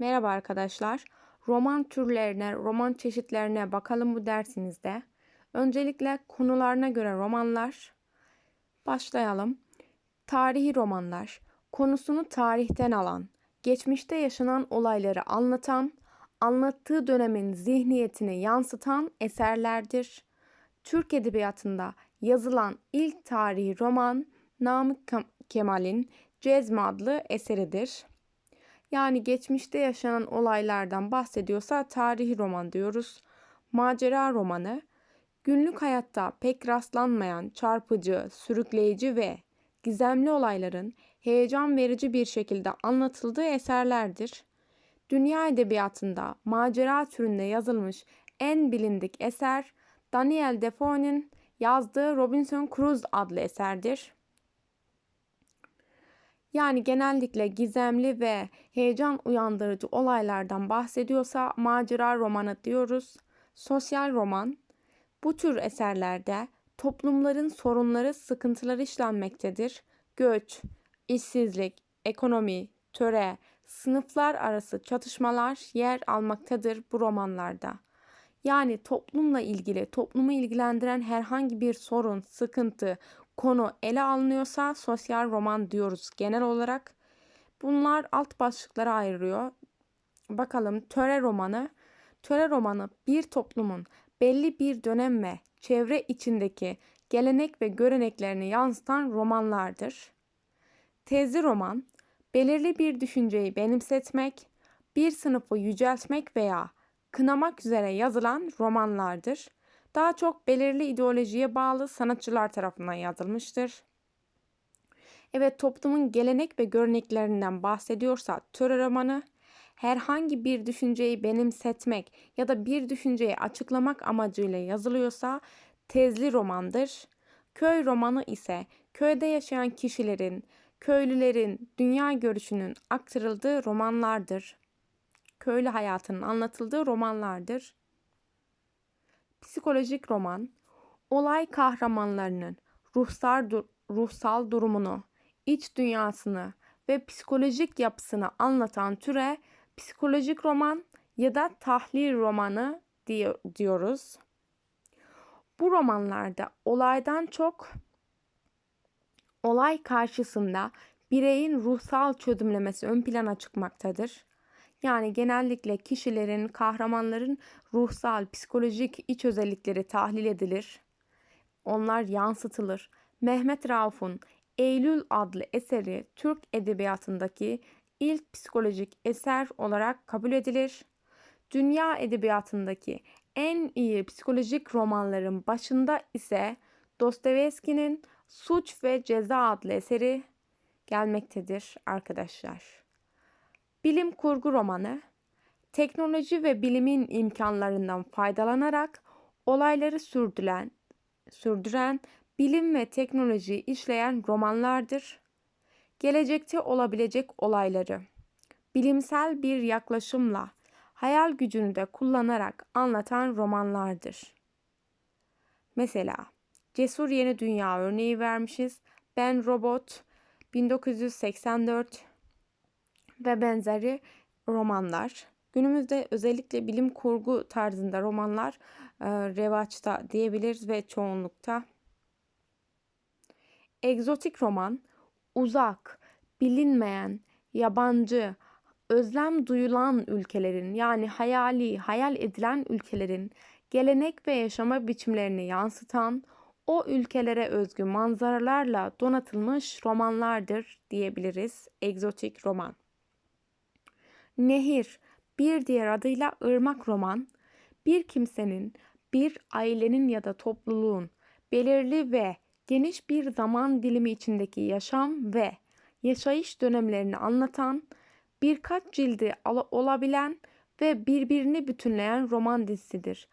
Merhaba arkadaşlar. Roman türlerine, roman çeşitlerine bakalım bu dersimizde. Öncelikle konularına göre romanlar. Başlayalım. Tarihi romanlar. Konusunu tarihten alan, geçmişte yaşanan olayları anlatan, anlattığı dönemin zihniyetini yansıtan eserlerdir. Türk edebiyatında yazılan ilk tarihi roman Namık Kemal'in Cezmi adlı eseridir. Yani geçmişte yaşanan olaylardan bahsediyorsa tarihi roman diyoruz. Macera romanı günlük hayatta pek rastlanmayan çarpıcı, sürükleyici ve gizemli olayların heyecan verici bir şekilde anlatıldığı eserlerdir. Dünya edebiyatında macera türünde yazılmış en bilindik eser Daniel Defoe'nin yazdığı Robinson Crusoe adlı eserdir. Yani genellikle gizemli ve heyecan uyandırıcı olaylardan bahsediyorsa macera romanı diyoruz. Sosyal roman bu tür eserlerde toplumların sorunları, sıkıntıları işlenmektedir. Göç, işsizlik, ekonomi, töre, sınıflar arası çatışmalar yer almaktadır bu romanlarda. Yani toplumla ilgili, toplumu ilgilendiren herhangi bir sorun, sıkıntı, konu ele alınıyorsa sosyal roman diyoruz genel olarak. Bunlar alt başlıklara ayırıyor. Bakalım töre romanı. Töre romanı bir toplumun belli bir dönem ve çevre içindeki gelenek ve göreneklerini yansıtan romanlardır. Tezli roman, belirli bir düşünceyi benimsetmek, bir sınıfı yüceltmek veya kınamak üzere yazılan romanlardır daha çok belirli ideolojiye bağlı sanatçılar tarafından yazılmıştır. Evet toplumun gelenek ve göreneklerinden bahsediyorsa töre romanı herhangi bir düşünceyi benimsetmek ya da bir düşünceyi açıklamak amacıyla yazılıyorsa tezli romandır. Köy romanı ise köyde yaşayan kişilerin, köylülerin dünya görüşünün aktarıldığı romanlardır. Köylü hayatının anlatıldığı romanlardır. Psikolojik roman, olay kahramanlarının ruhsal, dur ruhsal durumunu, iç dünyasını ve psikolojik yapısını anlatan türe psikolojik roman ya da tahlil romanı diyoruz. Bu romanlarda olaydan çok olay karşısında bireyin ruhsal çözümlemesi ön plana çıkmaktadır. Yani genellikle kişilerin, kahramanların ruhsal, psikolojik iç özellikleri tahlil edilir. Onlar yansıtılır. Mehmet Rauf'un Eylül adlı eseri Türk edebiyatındaki ilk psikolojik eser olarak kabul edilir. Dünya edebiyatındaki en iyi psikolojik romanların başında ise Dostoyevski'nin Suç ve Ceza adlı eseri gelmektedir arkadaşlar. Bilim kurgu romanı, teknoloji ve bilimin imkanlarından faydalanarak olayları sürdüren, sürdüren bilim ve teknolojiyi işleyen romanlardır. Gelecekte olabilecek olayları bilimsel bir yaklaşımla hayal gücünü de kullanarak anlatan romanlardır. Mesela Cesur Yeni Dünya örneği vermişiz. Ben Robot 1984 ve benzeri romanlar. Günümüzde özellikle bilim kurgu tarzında romanlar e, revaçta diyebiliriz ve çoğunlukta. Egzotik roman, uzak, bilinmeyen, yabancı, özlem duyulan ülkelerin yani hayali, hayal edilen ülkelerin gelenek ve yaşama biçimlerini yansıtan o ülkelere özgü manzaralarla donatılmış romanlardır diyebiliriz egzotik roman. Nehir, bir diğer adıyla ırmak roman, bir kimsenin, bir ailenin ya da topluluğun belirli ve geniş bir zaman dilimi içindeki yaşam ve yaşayış dönemlerini anlatan, birkaç cildi olabilen ve birbirini bütünleyen roman dizisidir.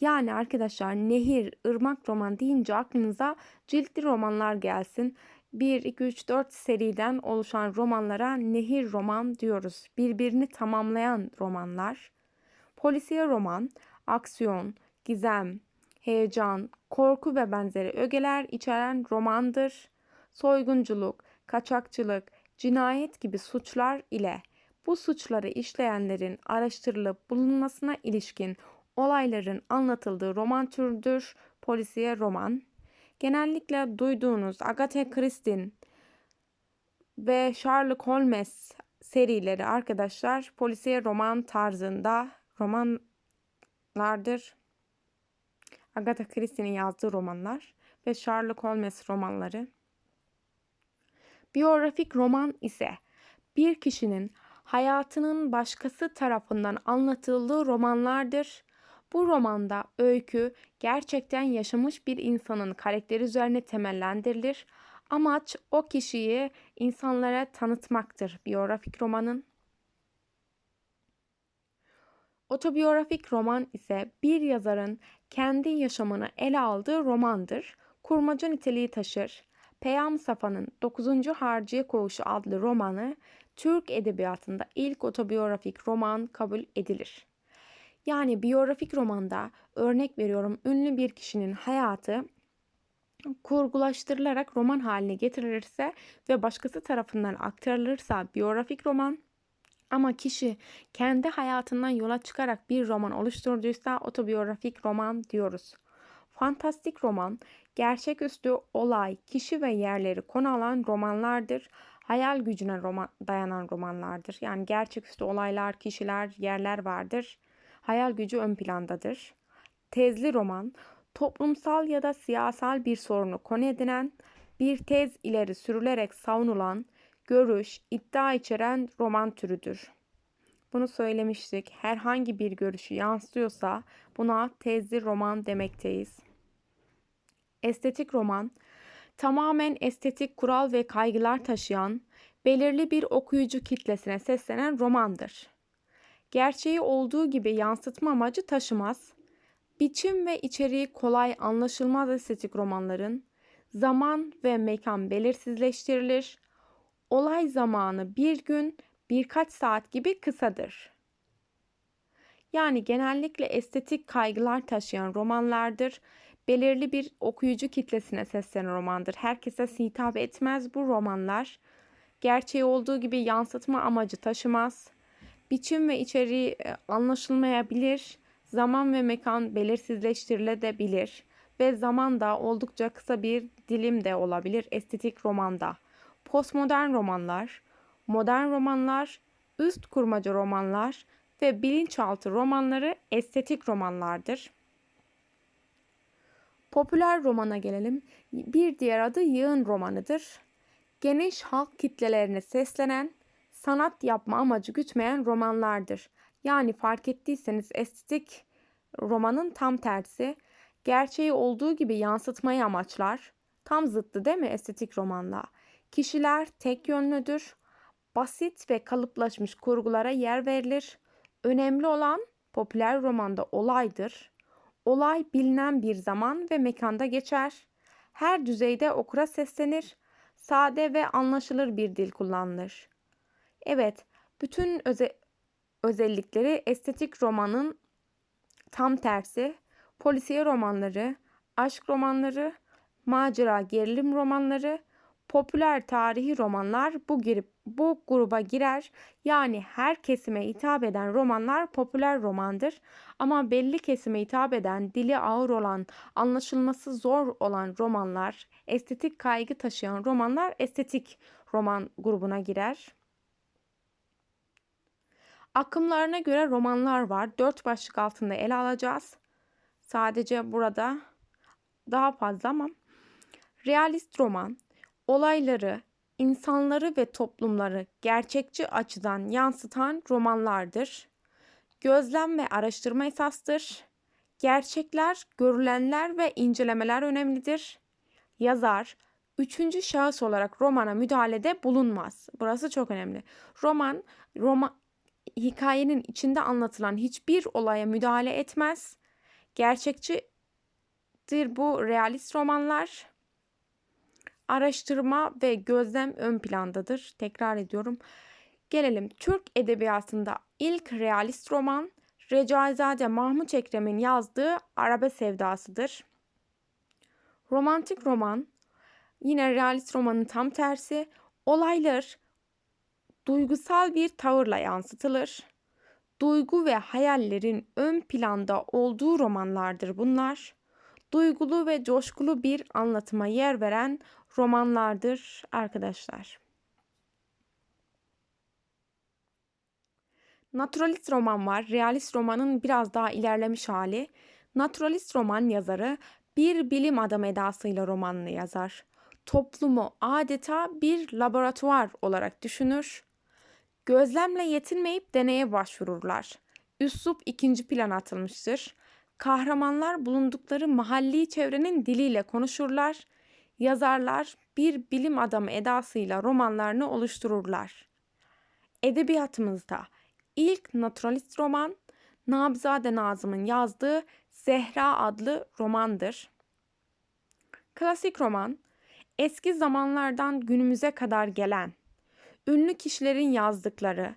Yani arkadaşlar nehir, ırmak roman deyince aklınıza ciltli romanlar gelsin. 1, 2, 3, 4 seriden oluşan romanlara nehir roman diyoruz. Birbirini tamamlayan romanlar. Polisiye roman, aksiyon, gizem, heyecan, korku ve benzeri ögeler içeren romandır. Soygunculuk, kaçakçılık, cinayet gibi suçlar ile Bu suçları işleyenlerin araştırılıp bulunmasına ilişkin olayların anlatıldığı roman türüdür. Polisiye roman. Genellikle duyduğunuz Agatha Christie ve Sherlock Holmes serileri arkadaşlar polisiye roman tarzında romanlardır. Agatha Christie'nin yazdığı romanlar ve Sherlock Holmes romanları. Biyografik roman ise bir kişinin hayatının başkası tarafından anlatıldığı romanlardır. Bu romanda öykü gerçekten yaşamış bir insanın karakteri üzerine temellendirilir. Amaç o kişiyi insanlara tanıtmaktır biyografik romanın. Otobiyografik roman ise bir yazarın kendi yaşamını ele aldığı romandır. Kurmaca niteliği taşır. Peyam Safa'nın 9. Harciye Koğuşu adlı romanı Türk edebiyatında ilk otobiyografik roman kabul edilir. Yani biyografik romanda örnek veriyorum ünlü bir kişinin hayatı kurgulaştırılarak roman haline getirilirse ve başkası tarafından aktarılırsa biyografik roman ama kişi kendi hayatından yola çıkarak bir roman oluşturduysa otobiyografik roman diyoruz. Fantastik roman, gerçeküstü olay, kişi ve yerleri konu alan romanlardır. Hayal gücüne roman, dayanan romanlardır. Yani gerçeküstü olaylar, kişiler, yerler vardır. Hayal gücü ön plandadır. Tezli roman, toplumsal ya da siyasal bir sorunu konu edinen, bir tez ileri sürülerek savunulan, görüş, iddia içeren roman türüdür. Bunu söylemiştik. Herhangi bir görüşü yansıtıyorsa buna tezli roman demekteyiz. Estetik roman, tamamen estetik kural ve kaygılar taşıyan, belirli bir okuyucu kitlesine seslenen romandır. Gerçeği olduğu gibi yansıtma amacı taşımaz. Biçim ve içeriği kolay anlaşılmaz estetik romanların zaman ve mekan belirsizleştirilir. Olay zamanı bir gün, birkaç saat gibi kısadır. Yani genellikle estetik kaygılar taşıyan romanlardır. Belirli bir okuyucu kitlesine seslenen romandır. Herkese hitap etmez bu romanlar. Gerçeği olduğu gibi yansıtma amacı taşımaz. Biçim ve içeriği e, anlaşılmayabilir. Zaman ve mekan belirsizleştirilebilir ve zaman da oldukça kısa bir dilim de olabilir estetik romanda. Postmodern romanlar, modern romanlar, üst kurmaca romanlar ve bilinçaltı romanları estetik romanlardır. Popüler romana gelelim. Bir diğer adı yığın romanıdır. Geniş halk kitlelerine seslenen, sanat yapma amacı gütmeyen romanlardır. Yani fark ettiyseniz estetik romanın tam tersi. Gerçeği olduğu gibi yansıtmayı amaçlar. Tam zıttı değil mi estetik romanla? Kişiler tek yönlüdür. Basit ve kalıplaşmış kurgulara yer verilir. Önemli olan popüler romanda olaydır. Olay bilinen bir zaman ve mekanda geçer. Her düzeyde okura seslenir. Sade ve anlaşılır bir dil kullanılır. Evet, bütün öze özellikleri estetik romanın tam tersi. Polisiye romanları, aşk romanları, macera gerilim romanları, popüler tarihi romanlar bu girip bu gruba girer. Yani her kesime hitap eden romanlar popüler romandır. Ama belli kesime hitap eden, dili ağır olan, anlaşılması zor olan romanlar, estetik kaygı taşıyan romanlar estetik roman grubuna girer. Akımlarına göre romanlar var. Dört başlık altında ele alacağız. Sadece burada daha fazla ama realist roman olayları, insanları ve toplumları gerçekçi açıdan yansıtan romanlardır. Gözlem ve araştırma esastır. Gerçekler, görülenler ve incelemeler önemlidir. Yazar, üçüncü şahıs olarak romana müdahalede bulunmaz. Burası çok önemli. Roman, Roma, hikayenin içinde anlatılan hiçbir olaya müdahale etmez. Gerçekçidir bu realist romanlar. Araştırma ve gözlem ön plandadır. Tekrar ediyorum. Gelelim Türk edebiyatında ilk realist roman Recaizade Mahmut Ekrem'in yazdığı Arabe Sevdası'dır. Romantik roman yine realist romanın tam tersi olaylar duygusal bir tavırla yansıtılır. Duygu ve hayallerin ön planda olduğu romanlardır bunlar. Duygulu ve coşkulu bir anlatıma yer veren romanlardır arkadaşlar. Naturalist roman var. Realist romanın biraz daha ilerlemiş hali. Naturalist roman yazarı bir bilim adamı edasıyla romanını yazar. Toplumu adeta bir laboratuvar olarak düşünür. Gözlemle yetinmeyip deneye başvururlar. Üslup ikinci plana atılmıştır. Kahramanlar bulundukları mahalli çevrenin diliyle konuşurlar. Yazarlar bir bilim adamı edasıyla romanlarını oluştururlar. Edebiyatımızda ilk naturalist roman Nabzade Nazım'ın yazdığı Zehra adlı romandır. Klasik roman eski zamanlardan günümüze kadar gelen ünlü kişilerin yazdıkları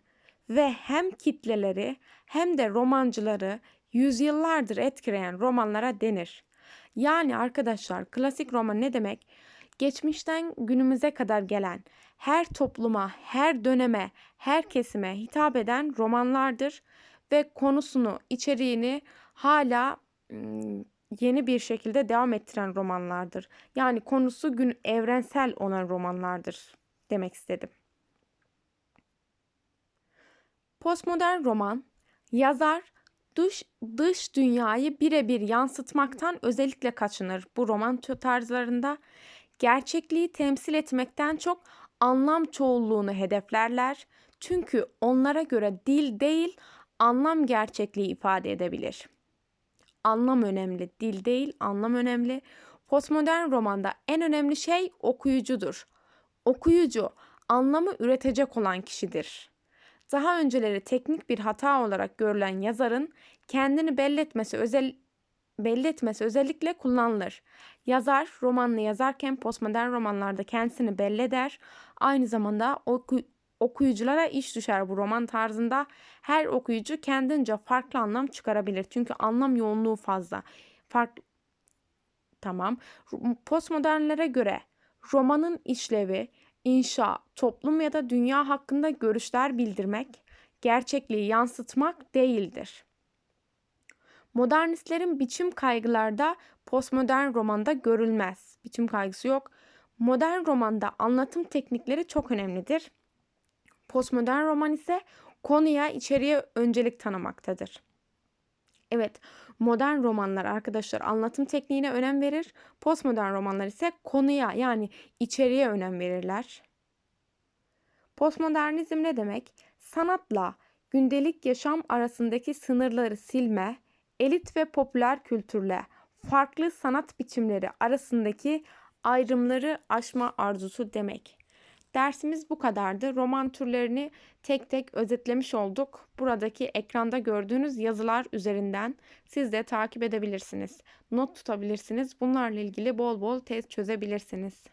ve hem kitleleri hem de romancıları yüzyıllardır etkileyen romanlara denir. Yani arkadaşlar klasik roman ne demek? Geçmişten günümüze kadar gelen, her topluma, her döneme, her kesime hitap eden romanlardır ve konusunu, içeriğini hala yeni bir şekilde devam ettiren romanlardır. Yani konusu gün evrensel olan romanlardır demek istedim. Postmodern roman, yazar dış, dış dünyayı birebir yansıtmaktan özellikle kaçınır bu roman tarzlarında. Gerçekliği temsil etmekten çok anlam çoğulluğunu hedeflerler. Çünkü onlara göre dil değil, anlam gerçekliği ifade edebilir. Anlam önemli, dil değil, anlam önemli. Postmodern romanda en önemli şey okuyucudur. Okuyucu anlamı üretecek olan kişidir. Daha önceleri teknik bir hata olarak görülen yazarın kendini belli etmesi özel belli etmesi özellikle kullanılır. Yazar romanını yazarken postmodern romanlarda kendisini belli eder. Aynı zamanda oku, okuyuculara iş düşer bu roman tarzında. Her okuyucu kendince farklı anlam çıkarabilir. Çünkü anlam yoğunluğu fazla. Farklı Tamam. Postmodernlere göre romanın işlevi inşa, toplum ya da dünya hakkında görüşler bildirmek, gerçekliği yansıtmak değildir. Modernistlerin biçim kaygılarda postmodern romanda görülmez. Biçim kaygısı yok. Modern romanda anlatım teknikleri çok önemlidir. Postmodern roman ise konuya, içeriye öncelik tanımaktadır. Evet, modern romanlar arkadaşlar anlatım tekniğine önem verir. Postmodern romanlar ise konuya yani içeriye önem verirler. Postmodernizm ne demek? Sanatla gündelik yaşam arasındaki sınırları silme, elit ve popüler kültürle farklı sanat biçimleri arasındaki ayrımları aşma arzusu demek. Dersimiz bu kadardı. Roman türlerini tek tek özetlemiş olduk. Buradaki ekranda gördüğünüz yazılar üzerinden siz de takip edebilirsiniz. Not tutabilirsiniz. Bunlarla ilgili bol bol test çözebilirsiniz.